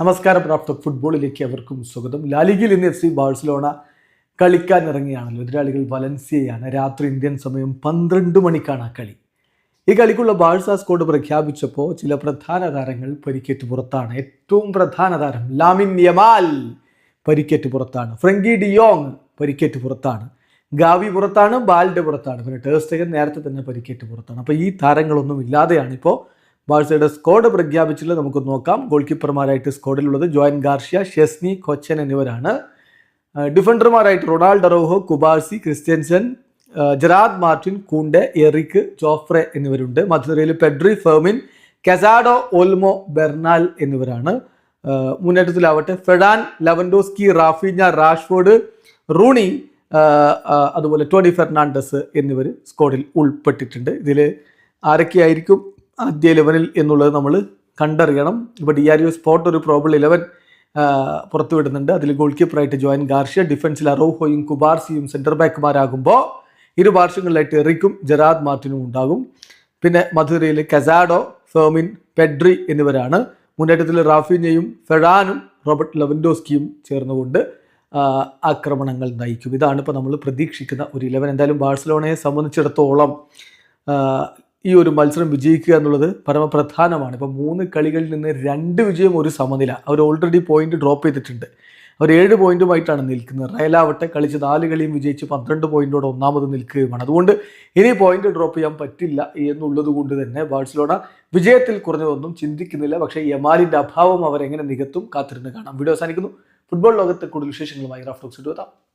നമസ്കാരം പ്രാപ്ത ഫുട്ബോളിലേക്ക് അവർക്കും സ്വാഗതം. ലാലിഗിൽ ഇന്ന് എഫ് സി ബാഴ്സലോണ കളിക്കാൻ ഇറങ്ങിയാണല്ലോ. എതിരാളികൾ വലൻസിയയാണ്. രാത്രി ഇന്ത്യൻ സമയം പന്ത്രണ്ട് മണിക്കാണ് ആ കളി. ഈ കളിക്കുള്ള ബാഴ്സ സ്കോഡ് പ്രഖ്യാപിച്ചപ്പോൾ ചില പ്രധാന താരങ്ങൾ പരിക്കേറ്റ് പുറത്താണ്. ഏറ്റവും പ്രധാന താരം ലാമിൻ യമാൽ പരിക്കേറ്റ് പുറത്താണ്. ഫ്രങ്കി ഡിയോങ് പരിക്കേറ്റ് പുറത്താണ്. ഗാവി പുറത്താണ് ബാലിന്റെ പുറത്താണ്. പിന്നെ ടേസ്റ്റകൻ നേരത്തെ തന്നെ പരിക്കേറ്റ് പുറത്താണ്. അപ്പോൾ ഈ താരങ്ങളൊന്നും ഇല്ലാതെയാണ് ഇപ്പോൾ ബാഴ്സയുടെ സ്കോഡ് പ്രഖ്യാപിച്ചില്ല നമുക്ക് നോക്കാം. ഗോൾ കീപ്പർമാരായിട്ട് സ്ക്വാഡിലുള്ളത് ജോയൻ ഗാർഷ്യ ഷെസ്നി കൊച്ചൻ എന്നിവരാണ്. ഡിഫൻഡർമാരായിട്ട് Ronald Araujo Cubarsi Christensen Gerard Martin Kounde Eric Jofre എന്നിവരുണ്ട്. മധുരയിൽ Pedri Fermin Casado Olmo Bernal എന്നിവരാണ്. മുന്നേറ്റത്തിലാവട്ടെ Ferran Lewandowski Raphinha Rashford Roony അതുപോലെ ടോണി ഫെർണാണ്ടസ് എന്നിവർ സ്കോഡിൽ ഉൾപ്പെട്ടിട്ടുണ്ട്. ഇതിൽ ആരൊക്കെയായിരിക്കും? ആദ്യ ഇലവനിൽ എന്നുള്ളത് നമ്മൾ കണ്ടറിയണം. ഇപ്പോൾ ഡി ആർ യു സ്പോട്ട് ഒരു പ്രോബിൾ ഇലവൻ പുറത്തുവിടുന്നുണ്ട്. അതിൽ ഗോൾ കീപ്പറായിട്ട് ജോയിൻ ഗാർഷ്യ ഡിഫൻസിൽ അറോഹോയും കുബാർസിയും സെന്റർ ബാക്കുമാരാകുമ്പോൾ ഇരു പാർശ്വങ്ങളിലായിട്ട് എറിക്കും ജെറാദ് മാർട്ടിനും ഉണ്ടാകും. പിന്നെ മധുരയിൽ കസാഡോ ഫെർമിൻ പെഡ്രി എന്നിവരാണ്. മുന്നേറ്റത്തിൽ റാഫിനെയും ഫെഡാനും റോബർട്ട് ലെവൻഡോസ്കിയും ചേർന്നുകൊണ്ട് ആക്രമണങ്ങൾ നയിക്കും. ഇതാണ് ഇപ്പോൾ നമ്മൾ പ്രതീക്ഷിക്കുന്ന ഒരു ഇലവൻ എന്തായാലും ബാഴ്സലോണയെ സംബന്ധിച്ചിടത്തോളം ഈ ഒരു മത്സരം വിജയിക്കുക എന്നുള്ളത് പരമപ്രധാനമാണ്. ഇപ്പം മൂന്ന് കളികളിൽ നിന്ന് രണ്ട് വിജയം ഒരു സമനില. അവർ ഓൾറെഡി പോയിന്റ് ഡ്രോപ്പ് ചെയ്തിട്ടുണ്ട്. അവർ ഏഴ് പോയിന്റുമായിട്ടാണ് നിൽക്കുന്നത്. റയലാവട്ടെ കളിച്ച് നാല് കളിയും വിജയിച്ച് പന്ത്രണ്ട് പോയിന്റോടെ ഒന്നാമത് നിൽക്കുകയുമാണ്. അതുകൊണ്ട് ഇനി പോയിന്റ് ഡ്രോപ്പ് ചെയ്യാൻ പറ്റില്ല എന്നുള്ളത് കൊണ്ട് തന്നെ ബാഴ്സലോണ വിജയത്തിൽ കുറഞ്ഞതൊന്നും ചിന്തിക്കുന്നില്ല. പക്ഷേ യമാലിന്റെ അഭാവം അവരെങ്ങനെ നികത്തും കാത്തിരുന്ന് കാണാം. വീഡിയോ അവസാനിക്കുന്നു. ഫുട്ബോൾ ലോകത്തെ കൂടുതൽ വിശേഷങ്ങളുമായി റാഫ്റ്റോക്സ് എത്താം